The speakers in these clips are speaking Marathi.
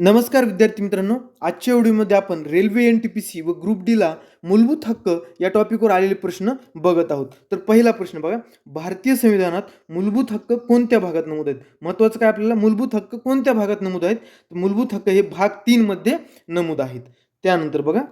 नमस्कार विद्यार्थी मित्रांनो आजच्या व्हिडिओमध्ये आपण railway N T P C व ग्रुप डीला मूलभूत हक्क या टॉपिकवर आलेले प्रश्न बघत आहोत. तर पहिला प्रश्न बघा भारतीय संविधानात मूलभूत हक्क कोणत्या भागात नमूद आहेत? महत्त्वाचं काय आपल्याला? मूलभूत हक्क कोणत्या भागात नमूद आहेत? तर मूलभूत हक्क हे भाग तीनमध्ये नमूद आहेत. त्यानंतर बघा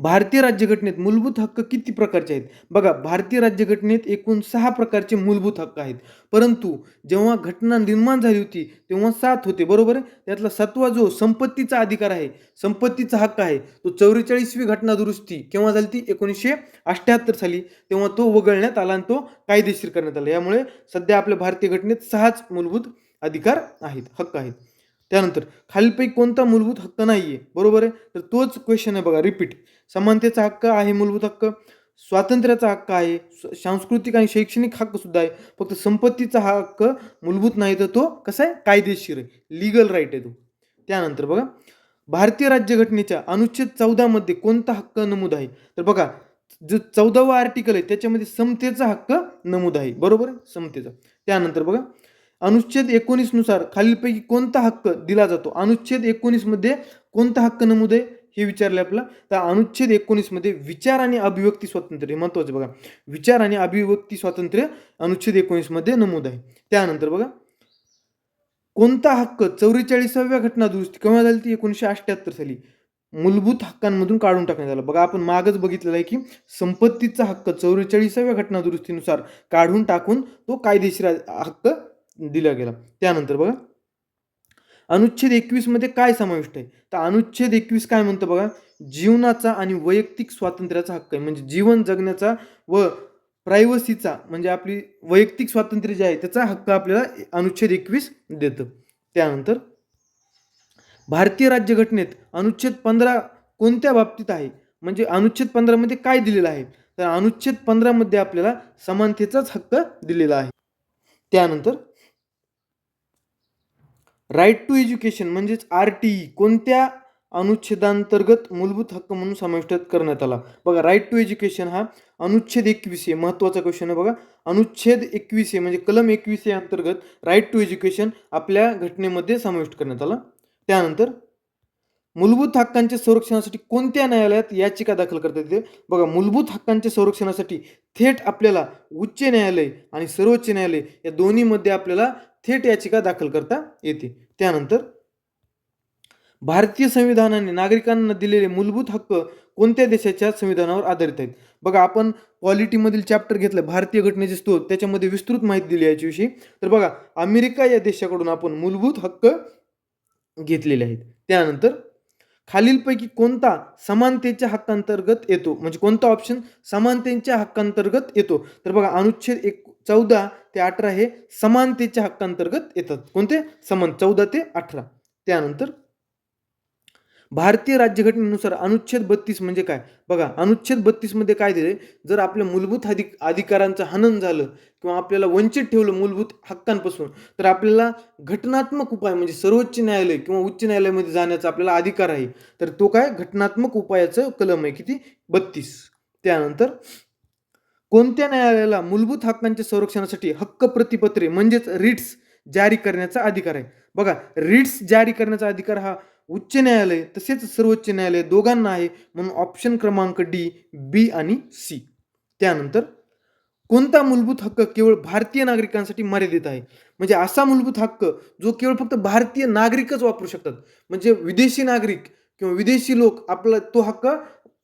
भारतीय राज्यघटनेत मूलभूत हक्क किती प्रकारचे आहेत? बघा भारतीय राज्यघटनेत एकूण सहा प्रकारचे मूलभूत हक्क आहेत. परंतु जेव्हा घटना निर्माण झाली होती तेव्हा सात होते बरोबर आहे? त्यातला सातवा जो संपत्तीचा अधिकार आहे संपत्तीचा हक्क आहे तो चौवेचाळीसवी घटना दुरुस्ती केव्हा झाली ती एकोणीसशे अठ्ठ्याहत्तर साली. तेव्हा तो वगळण्यात आला आणि तो कायदेशीर करण्यात आला. यामुळे सध्या आपल्या भारतीय घटनेत सहाच मूलभूत अधिकार आहेत हक्क आहेत. त्यानंतर खालीलपैकी कोणता मूलभूत हक्क नाही आहे बरोबर आहे? तर तोच क्वेश्चन आहे बघा रिपीट समानतेचा हक्क आहे मूलभूत हक्क. स्वातंत्र्याचा हक्क आहे. सांस्कृतिक आणि शैक्षणिक हक्कसुद्धा आहे. फक्त संपत्तीचा हा हक्क मूलभूत नाही तर तो कसा आहे? कायदेशीर आहे. लिगल राईट आहे तो. त्यानंतर बघा भारतीय राज्यघटनेच्या अनुच्छेद चौदामध्ये कोणता हक्क नमूद आहे? तर बघा जो चौदावा आर्टिकल आहे त्याच्यामध्ये समतेचा हक्क नमूद आहे. बरोबर आहे? समतेचा. त्यानंतर बघा अनुच्छेद एकोणीसनुसार खालीलपैकी कोणता हक्क दिला जातो? अनुच्छेद एकोणीसमध्ये कोणता हक्क नमूद आहे? हे विचारले आपला तर अनुच्छेद एकोणीसमध्ये विचार आणि अभिव्यक्ती स्वातंत्र्य हे महत्त्वाचं बघा. विचार आणि अभिव्यक्ती स्वातंत्र्य अनुच्छेद एकोणीसमध्ये नमूद आहे. त्यानंतर बघा. कोणता हक्क चौवेचाळीसाव्या घटना दुरुस्ती केव्हा झाली ती एकोणीसशे अठ्ठ्याहत्तर साली. मूलभूत हक्कांमधून काढून टाकण्यात आला. बघा आपण मागच बघितलेलं आहे की संपत्तीचा हक्क चौवेचाळीसाव्या घटना दुरुस्तीनुसार काढून टाकून तो कायदेशीर हक्क दिला गेला. त्यानंतर बघा अनुच्छेद एकवीसमध्ये काय समाविष्ट आहे? तर अनुच्छेद एकवीस काय म्हणतं बघा? जीवनाचा आणि वैयक्तिक स्वातंत्र्याचा हक्क आहे. म्हणजे जीवन जगण्याचा व प्रायव्हसीचा म्हणजे आपली वैयक्तिक स्वातंत्र्य जे आहे त्याचा हक्क आपल्याला अनुच्छेद एकवीस देतं. त्यानंतर भारतीय राज्यघटनेत अनुच्छेद पंधरा कोणत्या बाबतीत आहे? म्हणजे अनुच्छेद पंधरामध्ये काय दिलेलं आहे? तर अनुच्छेद पंधरामध्ये आपल्याला समानतेचाच हक्क दिलेला आहे. त्यानंतर राईट टू एज्युकेशन म्हणजेच आर टी ई कोणत्या अनुच्छेदांतर्गत मूलभूत हक्क म्हणून समाविष्ट करण्यात आला? बघा राईट टू एज्युकेशन हा अनुच्छेद एकवीस आहे महत्त्वाचा क्वेश्चन आहे बघा. अनुच्छेद एकवीस आहे म्हणजे कलम एकवीस आहे अंतर्गत राईट टू एज्युकेशन आपल्या घटनेमध्ये समाविष्ट करण्यात आला. त्यानंतर मूलभूत हक्कांच्या संरक्षणासाठी कोणत्या न्यायालयात याचिका दाखल करता येते? बघा मूलभूत हक्कांच्या संरक्षणासाठी थेट आपल्याला उच्च न्यायालय आणि सर्वोच्च न्यायालय या दोन्हीमध्ये आपल्याला थेट याचिका दाखल करता येते. त्यानंतर भारतीय संविधानाने नागरिकांना दिलेले मूलभूत हक्क कोणत्या देशाच्या संविधानावर आधारित आहेत? बघा आपण पॉलिटीमधील चॅप्टर घेतलं भारतीय घटनेचे स्त्रोत त्याच्यामध्ये विस्तृत माहिती दिली याच्याविषयी. तर बघा अमेरिका या देशाकडून आपण मूलभूत हक्क घेतलेले आहेत. त्यानंतर खालीलपैकी कोणता समानतेच्या हक्कांतर्गत येतो? म्हणजे कोणता ऑप्शन समानतेच्या हक्कांतर्गत येतो? तर बघा अनुच्छेद एक चौदा ते अठरा हे समानतेच्या हक्कांतर्गत येतात. कोणते? समान. चौदा ते अठरा. त्यानंतर भारतीय राज्यघटनेनुसार अनुच्छेद बत्तीस म्हणजे काय? बघा अनुच्छेद बत्तीसमध्ये काय दिले जर आपल्या मूलभूत अधिक अधिकारांचं हनन झालं किंवा आपल्याला वंचित ठेवलं मूलभूत हक्कांपासून तर आपल्याला घटनात्मक उपाय म्हणजे सर्वोच्च न्यायालय किंवा उच्च न्यायालयामध्ये जाण्याचा आपल्याला अधिकार आहे. तर तो काय? घटनात्मक उपायाचं कलम आहे. किती? बत्तीस. त्यानंतर कोणत्या न्यायालयाला मूलभूत हक्कांच्या संरक्षणासाठी हक्क प्रतिपत्रे म्हणजेच रिट्स जारी करण्याचा अधिकार आहे? बघा रिट्स जारी करण्याचा अधिकार हा उच्च न्यायालय तसेच सर्वोच्च न्यायालय दोघांना आहे. म्हणून ऑप्शन क्रमांक डी बी आणि सी. त्यानंतर कोणता मूलभूत हक्क केवळ भारतीय नागरिकांसाठी मर्यादित आहे? म्हणजे असा मूलभूत हक्क जो केवळ फक्त भारतीय नागरिकच वापरू शकतात. म्हणजे विदेशी नागरिक किंवा विदेशी लोक आपला तो हक्क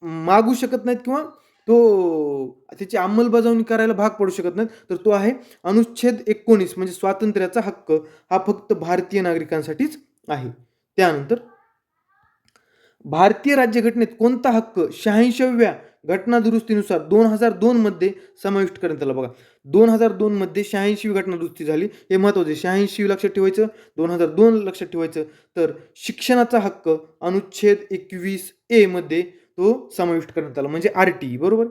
मागू शकत नाहीत किंवा तो त्याची अंमलबजावणी करायला भाग पडू शकत नाहीत. तर तो आहे अनुच्छेद एकोणीस म्हणजे स्वातंत्र्याचा हक्क. हा फक्त भारतीय नागरिकांसाठीच आहे. त्यानंतर भारतीय राज्यघटनेत कोणता हक्क शहाऐंशीव्या घटना दुरुस्तीनुसार दोन हजार दोनमध्ये समाविष्ट करण्यात आला? बघा दोन हजार दोनमध्ये शहाऐंशी घटना दुरुस्ती झाली. हे महत्त्वाचे शहाऐंशी लक्षात ठेवायचं. दोन हजार दोन लक्षात ठेवायचं. तर शिक्षणाचा हक्क अनुच्छेद एकवीस ए मध्ये तो समाविष्ट करण्यात आला म्हणजे आर टी बरोबर?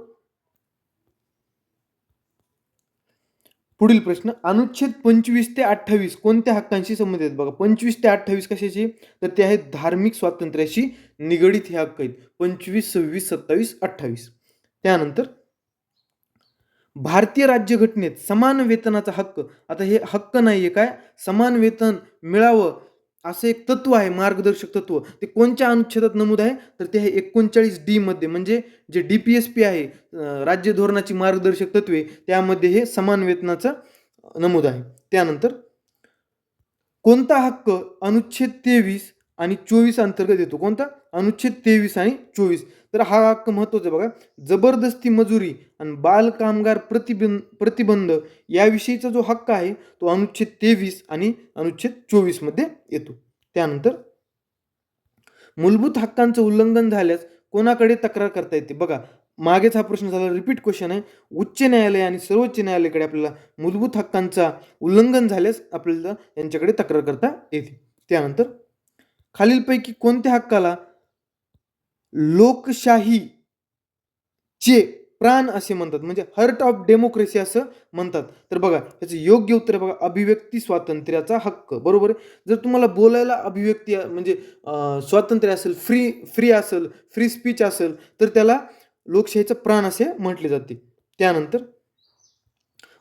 पुढील प्रश्न अनुच्छेद पंचवीस ते अठ्ठावीस कोणत्या हक्कांशी संबंधित आहेत? बघा पंचवीस ते अठ्ठावीस कशाचे? तर ते आहेत धार्मिक स्वातंत्र्याशी निगडीत हे हक्क आहेत. पंचवीस सव्वीस सत्तावीस अठ्ठावीस. त्यानंतर भारतीय राज्यघटनेत समान वेतनाचा हक्क आता हे हक्क नाहीये काय? समान वेतन मिळावं असं एक तत्व आहे मार्गदर्शक तत्व. ते कोणत्या अनुच्छेदात नमूद आहे? तर ते आहे एकोणचाळीस डी मध्ये. म्हणजे जे डी पी एस पी आहे राज्य धोरणाची मार्गदर्शक तत्वे त्यामध्ये हे समान वेतनाचा नमूद आहे. त्यानंतर कोणता हक्क अनुच्छेद तेवीस आणि चोवीस अंतर्गत येतो. कोणता? अनुच्छेद तेवीस आणि चोवीस. तर हा हक्क महत्त्वाचा बघा. जबरदस्ती मजुरी आणि बालकामगार प्रतिबंध प्रतिबंध याविषयीचा जो हक्क आहे तो अनुच्छेद तेवीस आणि अनुच्छेद चोवीसमध्ये येतो. त्यानंतर मूलभूत हक्कांचं उल्लंघन झाल्यास कोणाकडे तक्रार करता येते? बघा मागेच हा प्रश्न झाला. रिपीट क्वेश्चन आहे. उच्च न्यायालय आणि सर्वोच्च न्यायालयाकडे आपल्याला मूलभूत हक्कांचा उल्लंघन झाल्यास आपल्याला यांच्याकडे तक्रार करता येते. त्यानंतर खालीलपैकी कोणत्या हक्काला लोकशाही चे प्राण असे म्हणतात? म्हणजे हर्ट ऑफ डेमोक्रेसी असं म्हणतात. तर बघा याचं योग्य उत्तर बघा अभिव्यक्ती स्वातंत्र्याचा हक्क. बरोबर आहे? जर तुम्हाला बोलायला अभिव्यक्ती म्हणजे स्वातंत्र्य असेल फ्री फ्री असेल फ्री स्पीच असेल तर त्याला लोकशाहीचं प्राण असे म्हटले जाते. त्यानंतर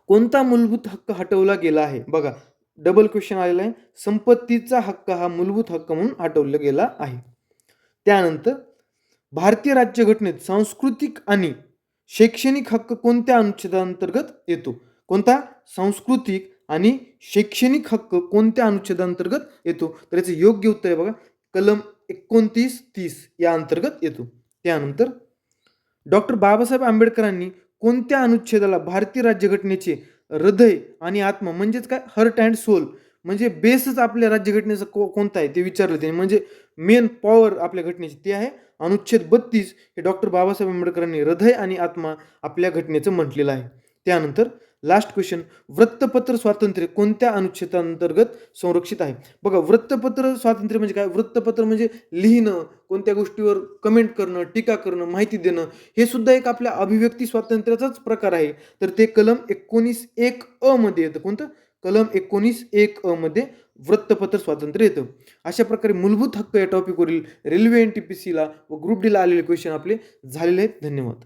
कोणता मूलभूत हक्क हटवला गेला आहे? बघा डबल क्वेश्चन आलेला आहे. संपत्तीचा हक्क हा मूलभूत हक्क म्हणून हटवला गेला आहे. त्यानंतर भारतीय राज्यघटनेत सांस्कृतिक आणि शैक्षणिक हक्क कोणत्या अनुच्छेदांतर्गत येतो? कोणता? सांस्कृतिक आणि शैक्षणिक हक्क कोणत्या अनुच्छेदांतर्गत येतो? तर याचं योग्य उत्तर आहे बघा. कलम एकोणतीस तीस या अंतर्गत येतो. त्यानंतर डॉक्टर बाबासाहेब आंबेडकरांनी कोणत्या अनुच्छेदाला भारतीय राज्यघटनेचे हृदय आणि आत्मा म्हणजेच काय? हर्ट अँड सोल म्हणजे बेसच आपल्या राज्यघटनेचा को कोणता आहे ते विचारलं त्याने. म्हणजे मेन पॉवर आपल्या घटनेची ते आहे. अनुच्छेद बत्तीस हे डॉक्टर बाबासाहेब आंबेडकरांनी हृदय आणि आत्मा आपल्या घटनेचं म्हटलेलं आहे. त्यानंतर लास्ट क्वेश्चन वृत्तपत्र स्वातंत्र्य कोणत्या अनुच्छेदांतर्गत संरक्षित आहे? बघा वृत्तपत्र स्वातंत्र्य म्हणजे काय? वृत्तपत्र म्हणजे लिहिणं कोणत्या गोष्टीवर कमेंट करणं टीका करणं माहिती देणं हे सुद्धा एक आपल्या अभिव्यक्ती स्वातंत्र्याचाच प्रकार आहे. तर ते कलम एकोणीस एक अ मध्ये येतं. कोणतं? कलम एकोणीस एक अ मध्ये वृत्तपत्र स्वातंत्र्य येतं. अशा प्रकारे मूलभूत हक्क या टॉपिकवरील रेल्वे एन टी पी सीला व ग्रुप डीला आलेले क्वेश्चन आपले झालेले आहेत. धन्यवाद.